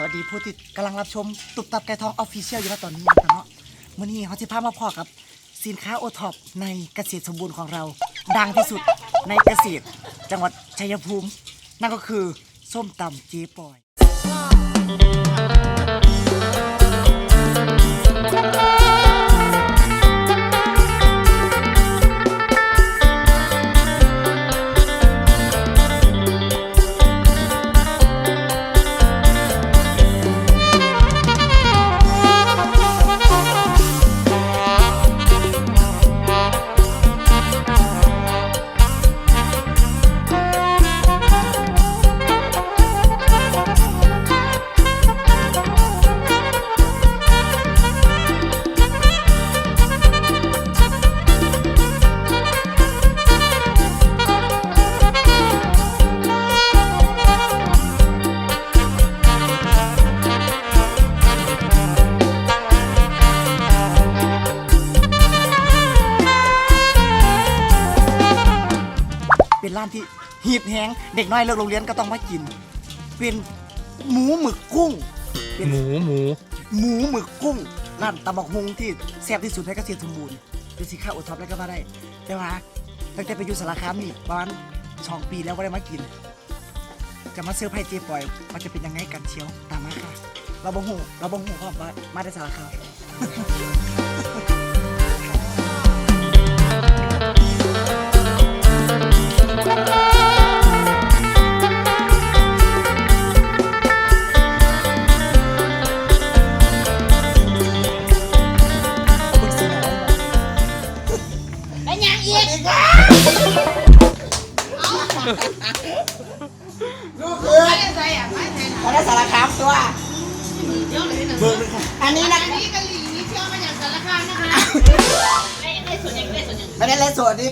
สวัสดีผู้ที่กำลังรับชมตุบตับไก่ทองออฟฟิเชียลอยู่ณตอนนี้นะครับเนาะมื่อนี้เขาจะพามาพอกับ สินค้าโอท็อปในเกษตรสมบูรณ์ของเรา ดังที่สุดในเกษตร จังหวัดชัยภูมิ นั่นก็คือส้มตำเจ๊ปอย หีบแหงเด็กน้อยเลิกโรงเรียนก็ต้องมากิน เป็นหมูหมึกกุ้งเป็นหมูหมูหมูหมึกกุ้งร้านตำบักฮุงที่แซ่บที่สุดในเกษตรสมบูรณ์เป็นสินค้าโอท็อปแล้วก็มาได้แต่ว่าตั้งแต่ไปอยู่สารคามนี่ประมาณสองปีแล้วก็ได้มากิน จะมาเซอร์ไพรส์เจ๊ปอยมันจะเป็นยังไงกันเชียวตามมาค่ะ เราบ่หูเราบ่หูว่ามามาได้สารคาม ยังอีกลูกเอ้ยไม่ใช่อะไม่ใช่มาได้สารคามตัวเยอะเลยนะเบิกเลยค่ะอันนี้นะอันนี้กะหรี่นี่เชื่อมาจากสารคามนะคะไม่ได้ส่วนยังไม่ได้ส่วนยังไม่ได้เล่นสดนี่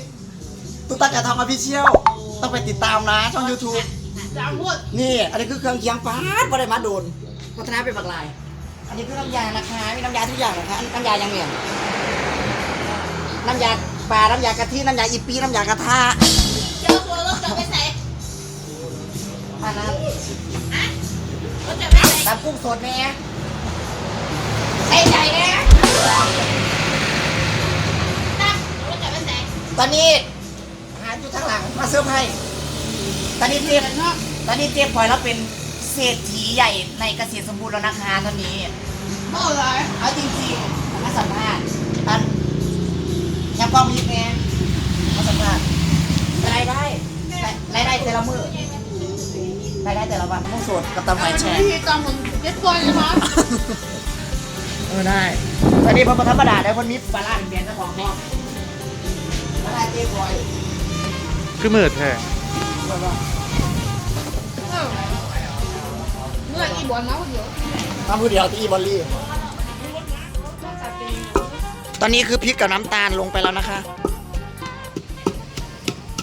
ตุ๊กตาแกะทองอภิเชียลต้องไปติดตามนะช่อง YouTube จางพูดนี่ อันนี้คือเครื่องเคียงฟ้าดบ่ได้มาโดนพัฒนาเป็นบักลาย อันนี้คือน้ำยานะคะมีน้ำยาทุกอย่างนะคะอันน้ำยายังเหมียนน้ำยา ปลาน้ำยากะทิน้ำยาอีปีน้ำยากระทะเจ้าตัวรถจะไปใส่อันนั้นรถจะไปใส่ตำกุ้งสดแม่ใส่ใจแน่ตั้งรถจะไปใส่ตอนนี้หาอยู่ทางหลังมาเสื้อร์ไพ่ตอนนี้เตรียมเนาะตอนนี้เตรียมพลอยแล้วเป็นเศรษฐีใหญ่ในเกษตรสมบูรณ์แล้วนะคะตอนนี้โอ้เลยเอาจริงๆ ยังกล้องมีแม่มาสัมภาษณ์รายได้รายได้แต่ละมือรายได้แต่ละวันต้องสดกับตำไฟแชร์ที่ตามมึงเจ็ดตัวเลยมั้งเออได้ตอนนี้พอมาธรรมดาได้คนมีปลาล่าเป็นแบรนด์เจ้าของห้องปลาล่าเจ๊บอยคือมืดแท้บอกว่าเมื่ออีบอลมาคนเดียวทำผู้เดียวที่อีบอลลี่ต อนนี้คือพริกกับน้ำตาลลงไปแล้วนะคะ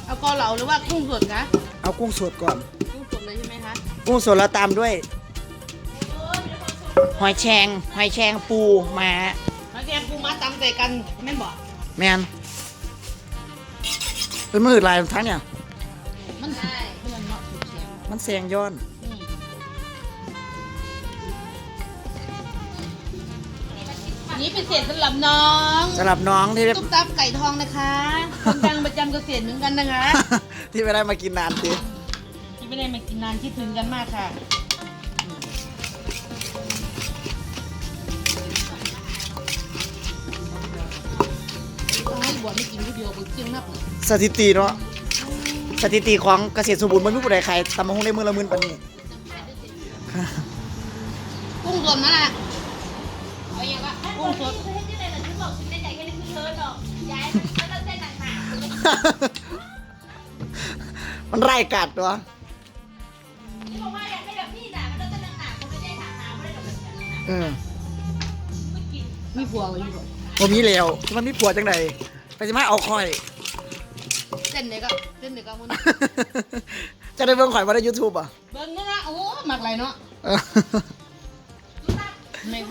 เอากอเหลาหรือว่ากุ้งสดคะเอากุ้งสดก่อน กุ้งสดเลยใช่ไหมคะกุ้งสดแล้วตามด้วย หอยแชงหอยแชงปูมาแล้วแกปูมาตำใส่กันแม่นบอกแมนเป็นมือลายทั้งเนี่ย มันใช่เพื่อนเนาะถูกเชียง มันแซงย้อน นนี้เป็นเศษสำหรับน้องสำหรับน้องที่ได้ ตุ๊กตับไก่ทองนะคะคนดังประจำเกษตรเหมือนกันนะคะ ที่ไม่ได้มากินนานทีที่ไม่ได้มากินนานคิดถึงกันมากค่ะต้องให้บวชไม่กินผู้เดียวบนเที่ยงนับสถิติเนาะสถิติของเกษตรสมบูรณ์มันไม่ผู้ใดใครตำมะฮงได้มือละหมื่นปานนี้กุ้งสดมาละ กุ้งสดมันไร่กัดตัวเออมีผัวไว้อยู่บ่ผมมีแล้วมันมีผัวจังไดไปสิมาเอาคอยเส้นเด็กก็เส้นเด็กก็มึงจะได้เบิ่งข่อยมาใน YouTube อะเบิ่งเนาะโอ้หมักไรเนาะเออไม่ค่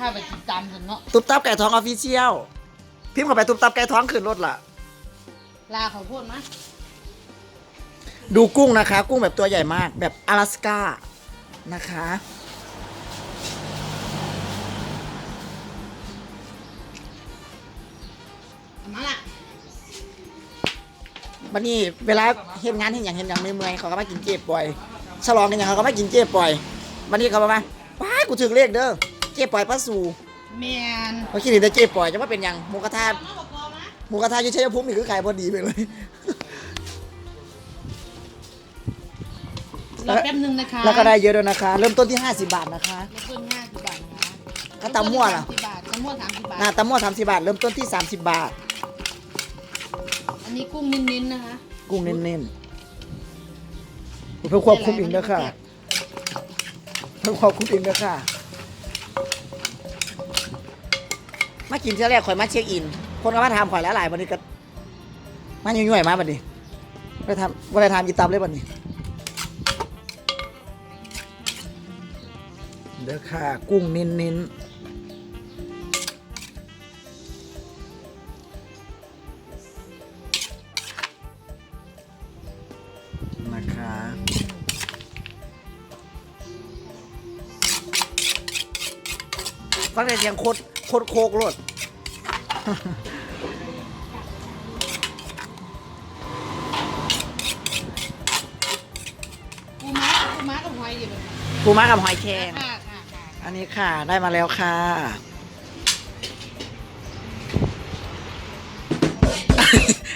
าไปติดตามกเนาะตุบตับไก่ท้องออฟฟิเชียลพิมพ์เข้าไปตุ๊บตับไก่ท้องขึ้นรถล่ะ ลาเขาพูดมั้ดูกุ้งนะคะ กุ้งแบบตัวใหญ่มาก แบบ阿拉斯ก้านะคะมาละบันนี้เวลาเห็นงานเห็นอย่างเห็นอย่างเมื่อยๆเขาก็มากินเจ็บบ่อย ฉลองกันอย่างเขาก็มากินเจ็บบ่อยมันนี้เขาบอกว่าว้ายกูถึงเรียกเด้อ เจ๊ปล่อยปลาสูแมนเขาคิดถึงแต่เจ๊ปล่อยจะว่าเป็นหยังหมูกระทะมาบอกกอมาหมูกระทะอยุ่ชัยภูมินี่คือขายพอดีไปเลย รอแป๊บนึงนะคะแล้วก็ได้เยอะด้วยนะคะ เริ่มต้นที่ 50 บาทนะคะเริ่มต้นห้าสิบบาทนะคะถ้าตำมั่วล่ะสามสิบบาทตำมั่วสามสิบบาท อ่าตำมั่ว30 บาท เริ่มต้นที่ 30 บาท อันนี้กุ้งเน้นๆนะคะกุ้งเน้นๆเพื่อควบคุมเองเด้อค่ะเพื่อควบคุมเองเด้อค่ะ มากินเที่ยวแรกข่อยมาเช็คอิน คนก็มาถามข่อยหลายๆวันนี้ก็มายุ่ยๆมาบัดนี้ไปทำวันไหนทำอีตับเลยบัดนี้เด้อค่ะ กุ้งเน้นๆนะคะฟังแต่เสียงคตรโคตรโคกรถปูม้าปูม้ากับหอยดิบปูม้ากับหอยแครง ค่ะค่ะค่ะอันนี้ค่ะได้มาแล้วค่ะ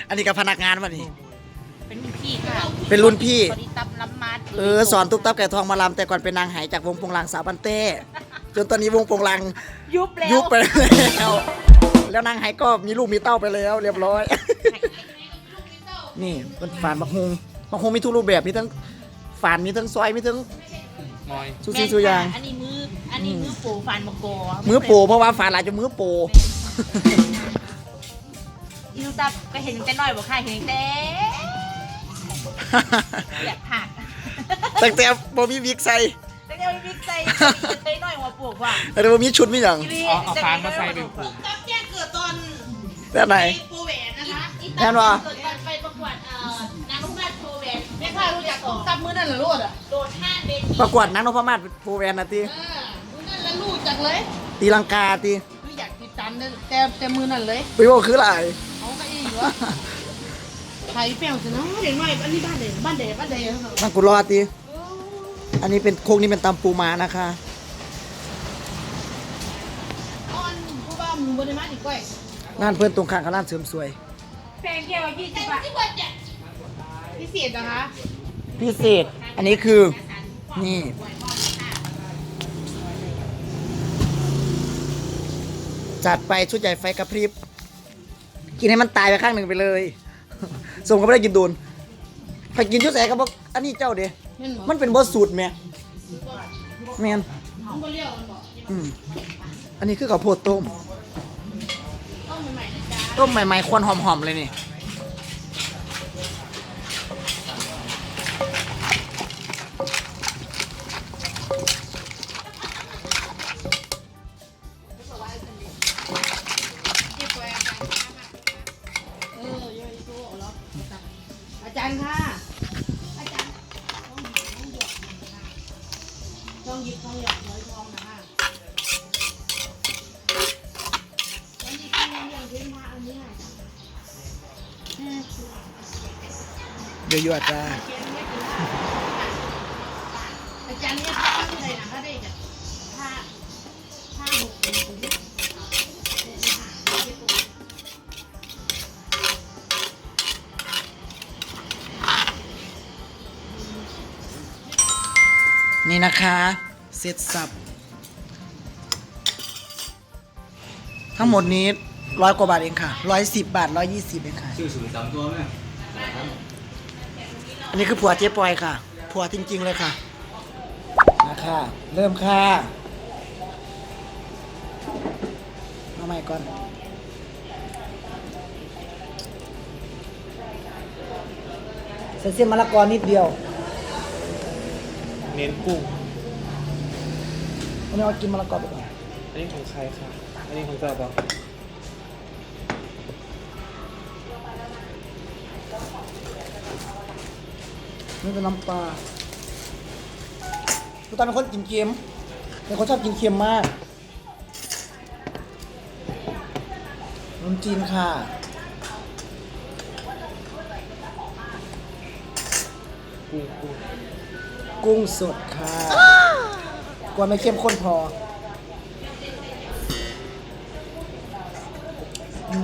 อันนี้กับพนักงานวันนี้ เป็นพี่ค่ะเป็นรุ่นพี่พอดีตับน้ำมัดเออสอนตุ๊กตับไก่ทองมาลำแต่ก่อนเป็นนางไหจากวงโปงลางสาวบันเต้ จนตอนนี้วงโปงลางยุบแล้วยุบไปแล้ว แล้วนางไหก็มีลูกมีเต้าไปแล้ว เรียบร้อย นี่เป็นฝานบักฮงบักฮงมีทุกรูปแบบมีทั้งฝานมีทั้งซอยมีทั้งมอยซูซีซูยาง อันนี้มือ อันนี้มือปูฟันมะกอมือโปเพราะว่าฝานหลายจะมือโปอีลูกตับก็เห็นแต่น้อยบอกค่ะเห็นแต่อยากผักตั้งแต่บ่มีวิกใส่แต่ เดี๋ยวมีใส่เต้น้อยหัวปลูกว่ะแต่บ่มีชุดมีหยังเอาเอาฟางมาใส่เป็นผูกตับแจ้งเกิดตอนแต่ไหนไปโปรแหวนนะคะแม่นวะ เกิดตอนไปประกวดเอ่อนางลูกนาถโปรแหวนแม่ข้ารู้จักตับมือนั่นเหรอลูกอะโดดห้าเวทีประกวดนางนพมาศโพแวนนะตีเออมือนั่นแล้วลูกจักเลยตีลังกาตีไม่อยากติดตันเลยแต่แต่มือนั่นเลยไปว่าคืออะไรเขาก็อีกวะไทยเปรี้ยวสินะเด็กน้อยอันนี้บ้านเด็กบ้านเด็กบ้านเด็กนั่งกูรอตี อันนี้เป็นโครงนี้เป็นตำปูมานะคะอ่อนผู้บ้าหมูบนไม้ดีกว่าร้านเพื่อนตรงข้างกับร้านเสริมสวย แพงเกี่ยวยี่สิบบาทพิเศษนะคะ พิเศษ อันนี้คือ นี่จัดไปชุดใหญ่ไฟกระพริบ กินให้มันตายไปข้างหนึ่งไปเลยสมก็ไม่ได้กินโดนไปกินชุดใหญ่ก็บอกอันนี้เจ้าเด้เห็นไห มมันเป็นบอสูตรแม่แม่นมันก็เลี้ยวมันบอกอืมอันนี้คือข้าวโพดต้ม ต้องใหม่ๆนะจ๊ะต้มใหม่ๆควันหอมๆเลยนี่ ยวอยู่อาจาอาจารย์เนี่ยถ้าตั้งใจนะก็ได้กับถ้าถ้าหกเป็นคนที่นี่นะคะเซตสับ ทั้งหมดนี้ร้อยกว่าบาทเองค่ะร้อยสิบบาทร้อยยี่สิบเองค่ะ ชื่อศูนย์สามตัวไหม นนี้คือผัวเจ๊ปอยค่ะ ผัวจริง ๆ เลยค่ะนะคะเริ่มค่ะเอาใหม่ก่อนใส่เส้นมะละกอนิดเดียว เน้นกุ้งอันนี้เอากินมะละกอไปก่อน อันนี้ของใครคะอันนี้ของเจ้าปะ นี่คือน้ำปลาคุณตาเป็นคนกินเค็มเป็นคนชอบกินเค็มมากนมจีนค่ะกุ้งกุ้งสดค่ะกว่าไม่เค็มข้นพอ อื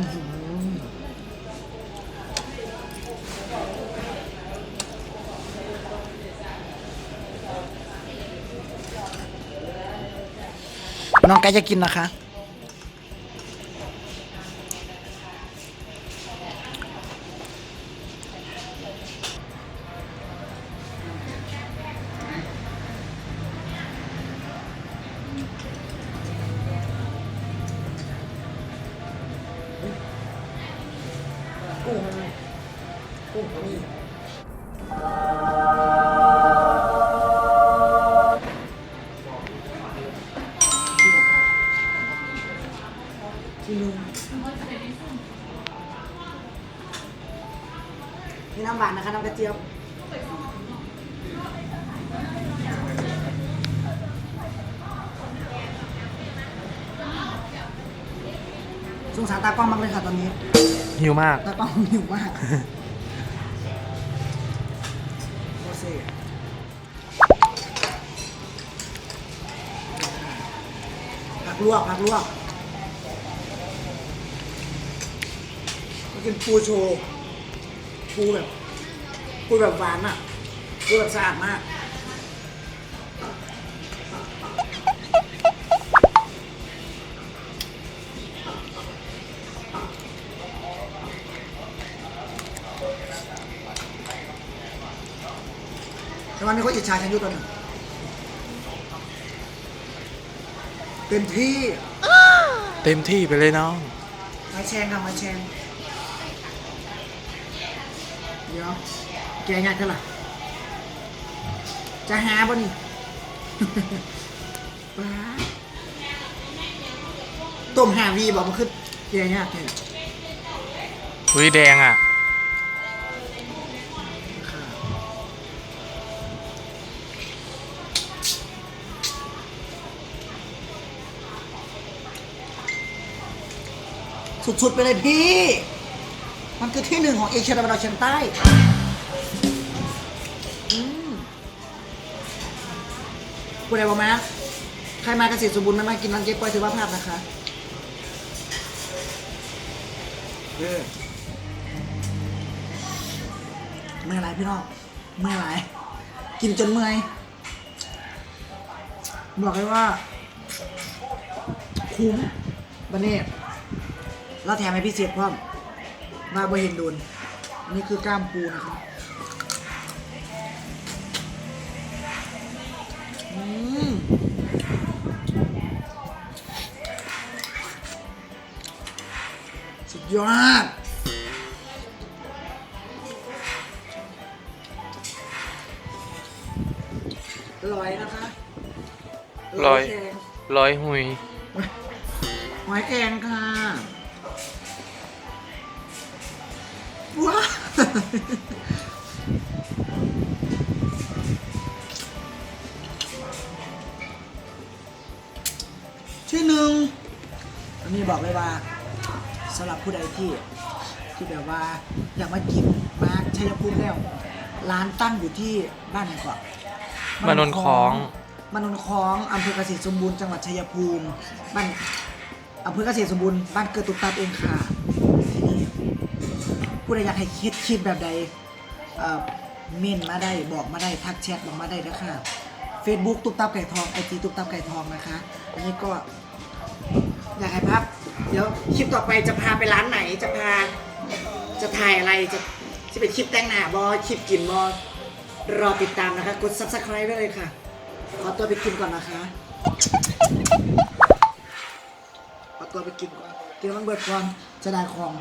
น้องไก่จะกินนะคะ กุ้งมันกุ้งมัน นี่น้ำหวานนะคะน้ำกระเจี๊ยบสงสารตากล้องมากเลยค่ะตอนนี้ หิวมาก ตากล้องหิวมากโอเซ่ผักลวกผักลวกมากินปูโชว์ปูแบบ ปูแบบหวานอะปูแบบสะอาดมาก แต่วันนี้เขาอิจฉาฉันอยู่ตอนหนึ่งเต็มที่เต็มที่ไปเลยน้อง มาแชงค่ะมาแชงเดี๋ยว แกงานกันล่ะจะหาบ่นี่ป้าต้มหาวีบอกมันคือแกงานแท้วิแดงอะค่ะ สุดๆไปเลยพี่ มันคือที่หนึ่งของเอเชียตะวันออกเฉียงใต้ คุณไอ้บอกมาใครมาเกษตรสมบูรณ์ไม่มากินร้านเจ๊ปอยถือว่าพลาดนะคะเออเมื่อยไรพี่น้องเมื่อยไรกินจนเมื่อยบอกเลยว่า คุ้มบันนี้เราแถมให้พิเศษพร้อมมาบ่เห็นโดนอันนี้คือกล้ามปูนะครับ ยอดอร่อยนะคะอร่อย แกงร้อยหุย หอยแกงค่ะว้าที่หนึ่งอันนี้บอกเลยว่าสำหรับผู้ใดที่ที่แบบว่าอยากมากินมาชัยภูมิแล้ว ร้านตั้งอยู่ที่บ้านไหนก่อนมานนคล้อง มานนคลองอำเภอเกษตรสมบูรณ์จังหวัดชัยภูมิบ้านอำเภอเกษตรสมบูรณ์บ้านเกิดตุกตาเองค่ะที่นี่ผู้ใดอยากให้คิดคิดแบบใดเอ่อเมนมาได้บอกมาได้ทักแชทบอกมาได้นะคะ Facebook ตุ๊กตาไก่ทองไอจีตุ๊กตาไก่ทองนะคะ อันนี้ก็อยากให้พัก เดี๋ยวคลิปต่อไปจะพาไปร้านไหนจะพาจะถ่ายอะไรจะจะเป็นคลิปแต่งหน้าบอคลิปกินบอรอติดตามนะคะกด subscribe ไว้เลยค่ะ ขอตัวไปกินก่อนนะคะขอตัวไปกินก่อนกินมันเบิดก่อนจะได้ของ